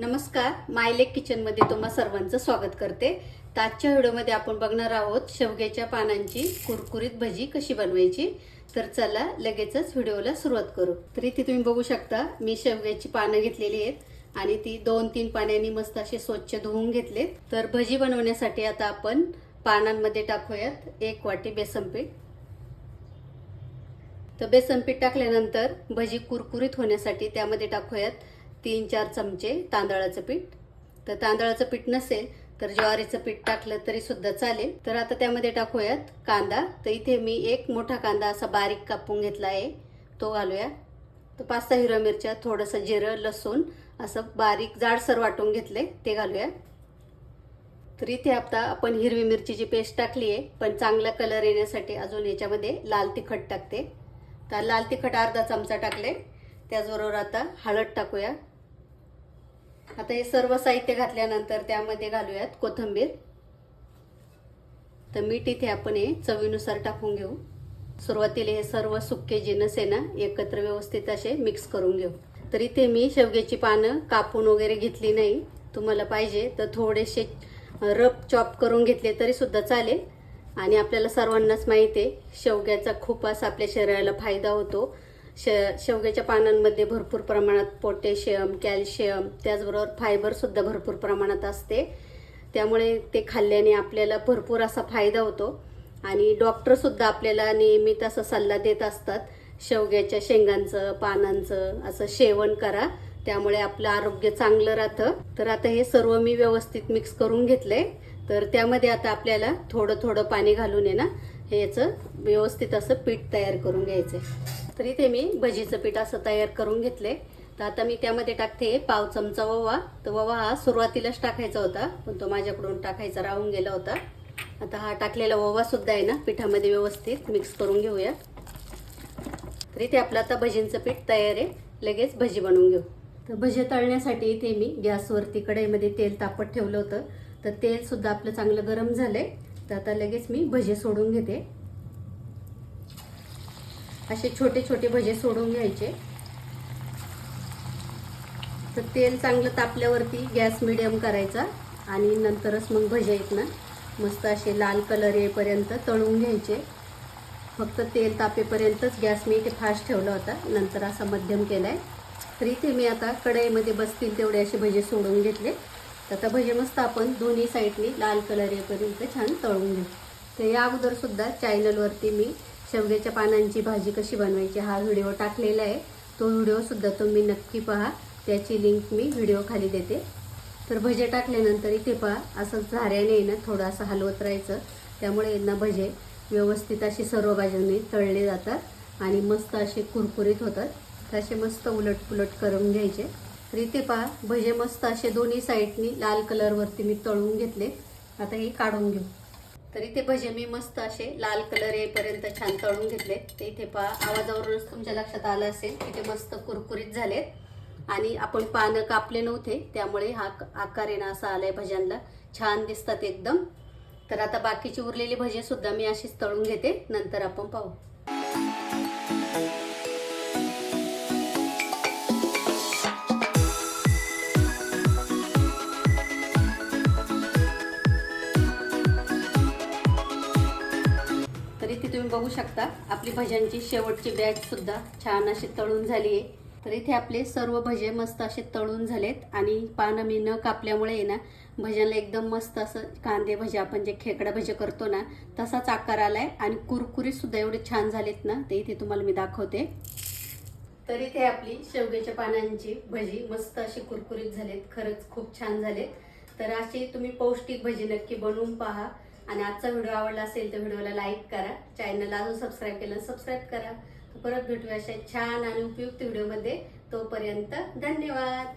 नमस्कार मायलेक किचनमध्ये तुम्हा सर्वांचं स्वागत करते. तर आजच्या व्हिडिओमध्ये आपण बघणार आहोत शेवग्याच्या पानांची कुरकुरीत भजी कशी बनवायची. तर चला लगेचच व्हिडिओला सुरुवात करू. तर इथे तुम्ही बघू शकता मी शेवग्याची पानं घेतलेली आहेत आणि ती दोन तीन पाण्याने मस्त असे स्वच्छ धुवून घेतले तर भजी बनवण्यासाठी आता आपण पानांमध्ये टाकूयात एक वाटी बेसन पीठ. तर बेसन पीठ टाकल्यानंतर भजी कुरकुरीत होण्यासाठी त्यामध्ये टाकूयात तीन चार चमचे तांदळाचं पीठ. तर तांदळाचं पीठ नसेल तर ज्वारीचं पीठ टाकलं तरी सुद्धा चालेल. तर आता त्यामध्ये टाकूयात कांदा. तर इथे मी एक मोठा कांदा असा बारीक कापून घेतला आहे. तो घालूया. तर पाच सहा हिरव्या मिरच्या थोडंसं जिरं लसूण असं बारीक जाडसर वाटून घेतले ते घालूया. तर इथे आता आपण हिरवी मिरचीची पेस्ट टाकली आहे पण चांगला कलर येण्यासाठी अजून याच्यामध्ये लाल तिखट टाकते. तर लाल तिखट अर्धा चमचा टाकले. त्याचबरोबर आता हळद टाकूया. आता हे सर्व साहित्य घातल्यानंतर त्यामध्ये घालूयात कोथिंबीर. तर मीठ इथे आपण हे चवीनुसार टाकून घेऊ. सुरुवातीला हे सर्व सुके जिनस आहे ना एकत्र व्यवस्थित असे मिक्स करून घेऊ. तर इथे मी शेवग्याची पानं कापून वगैरे घेतली नाही. तुम्हाला पाहिजे तर थोडेसे रब चॉप करून घेतले तरी सुद्धा चालेल. आणि आपल्याला सर्वांनाच माहिती आहे शेवग्याचा खूप असा आपल्या शरीराला फायदा होतो. श शेवग्याच्या पानांमध्ये भरपूर प्रमाणात पोटॅशियम कॅल्शियम त्याचबरोबर फायबरसुद्धा भरपूर प्रमाणात असते. त्यामुळे ते खाल्ल्याने आपल्याला भरपूर असा फायदा होतो. आणि डॉक्टरसुद्धा आपल्याला नियमित असा सल्ला देत असतात शेवग्याच्या शेंगांचं पानांचं असं सेवन करा. त्यामुळे आपलं आरोग्य चांगलं राहतं. तर आता हे सर्व मी व्यवस्थित मिक्स करून घेतलंय. तर त्यामध्ये आता आपल्याला थोडं थोडं पाणी घालून आहे ना हे याचं व्यवस्थित असं पीठ तयार करून घ्यायचं आहे तर इथे मी भजीचं पीठ असं तयार करून घेतले. तर आता मी त्यामध्ये टाकते पाव चमचा ओवा तर ओवा हा सुरुवातीलाच टाकायचा होता पण तो माझ्याकडून टाकायचा राहून गेला होता. आता हा टाकलेला ओवा सुद्धा आहे ना पिठामध्ये व्यवस्थित मिक्स करून घेऊया. तर इथे आपलं आता भजींचं पीठ तयार आहे. लगेच भजी बनवून घेऊ. तर भजी तळण्यासाठी इथे मी गॅसवरती कढईमध्ये तेल तापत ठेवलं होतं. तर तेलसुद्धा आपलं चांगलं गरम झालं आहे तर आता लगेच मी भजी सोडून घेते. असे छोटे छोटे भजे सोडून घ्यायचे. तर तेल चांगलं तापल्यावरती गॅस मिडियम करायचा आणि नंतरच मग भजे आहेत ना मस्त असे लाल कलर येईपर्यंत तळून घ्यायचे. फक्त तेल तापेपर्यंतच गॅस मी इथे फास्ट ठेवला होता नंतर असा मध्यम केला आहे तर इथे मी आता कढईमध्ये बसतील तेवढे असे भजे सोडून घेतले. तर आता भजे मस्त आपण दोन्ही साईडनी लाल कलर येईपर्यंत छान तळून घेऊ. तर या अगोदरसुद्धा चॅनलवरती मी शेवग्याच्या पानांची भाजी कशी बनवायची हा व्हिडिओ टाकलेला आहे. तो व्हिडिओसुद्धा तुम्ही नक्की पहा. त्याची लिंक मी व्हिडिओ खाली देते. तर भजे टाकल्यानंतर इथे पहा असं झाऱ्याने ना थोडं असं हलवत राहायचं त्यामुळे यांना भजे व्यवस्थित अशी सर्व बाजूने तळले जातात आणि मस्त असे कुरकुरीत होतात. तर असे मस्त उलट पुलट करून घ्यायचे. तर इथे पहा भजे मस्त असे दोन्ही साईडनी लाल कलरवरती मी तळून घेतले. आता हे काढून घेऊ. तरी ते भजे मी मस्त असे लाल कलर येईपर्यंत छान तळून घेतले. ते इथे पा आवाजावरूनच तुमच्या लक्षात आलं असेल. की ते मस्त कुरकुरीत झालेत. आणि आपण पानं कापले नव्हते त्यामुळे हा आकार येणं असा असा आलाय भज्यांना छान दिसतात एकदम. तर आता बाकीची उरलेली भजी सुद्धा मी अशीच तळून घेते. नंतर आपण पाहू. बघू शकता. आपली भज्यांची शेवटची बॅच सुद्धा छान अशी तळून झाली आहे तर इथे आपले सर्व भजे मस्त असे तळून झालेत आणि पानं मी न कापल्यामुळे आहे ना भज्यांना एकदम मस्त असं कांदे भजे आपण जे खेकडा भजे करतो ना तसाच आकार आलाय आणि कुरकुरीतसुद्धा एवढे छान झालेत ना ते इथे तुम्हाला मी दाखवते. तर इथे आपली शेवग्याच्या पानांची भजी मस्त अशी कुरकुरीत झालेत खरंच खूप छान झालेत. तर अशी तुम्ही पौष्टिक भजी नक्की बनवून पहा. आणि आजचा व्हिडिओ आवडला असेल तर व्हिडिओला लाईक करा. चॅनलला अजून सबस्क्राईब केलं सबस्क्राईब करा. परत भेटूया अशा छान आणि उपयुक्त व्हिडिओमध्ये. तोपर्यंत धन्यवाद.